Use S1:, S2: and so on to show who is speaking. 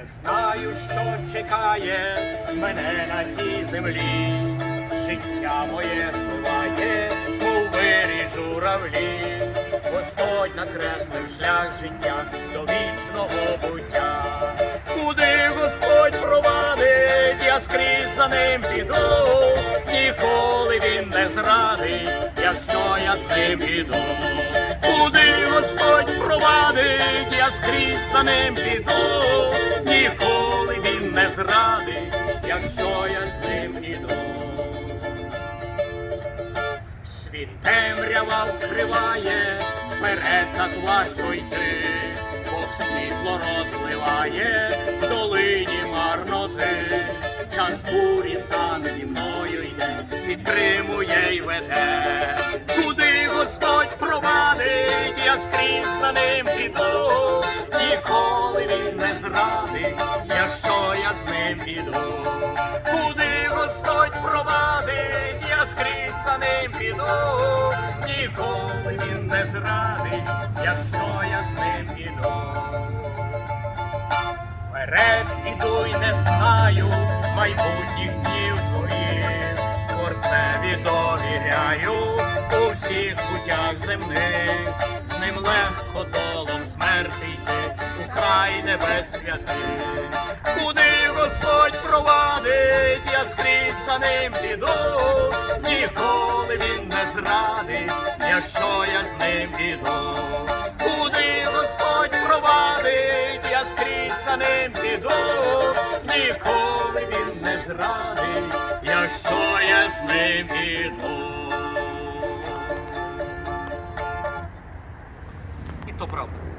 S1: Не знаю, що чекає мене на цій землі. Життя моє спливає, мов вирі журавлі. Господь накреслив шлях життя до вічного буття. Куди Господь провадить, я скрізь за ним піду. Ніколи він не зрадить, якщо я з ним піду. Куди Господь провадить, я скрізь за ним піду. Ніколи він не зрадить, якщо я з ним піду. Світ темрява вкриває, вперед так важко йти, Бог світло розливає в долині марноти, час бурі сам зі мною йде, підтримує й веде. Куди Господь провадить, я скрізь за ним піду, піду. Куди Господь провадить, я скрізь за ним піду, ніколи він не зрадить, якщо я з ним піду. Вперед іду й не знаю майбутніх днів твоїх, Творцеві довіряю у всіх путях земних, з ним легко долом смерти йти, край небес святих. Куди я скрізь за ним піду, ніколи він не зрадить, якщо я з ним піду. Куди Господь провадить, я скрізь за ним піду, ніколи він не зрадить, якщо я з ним піду. І то правда.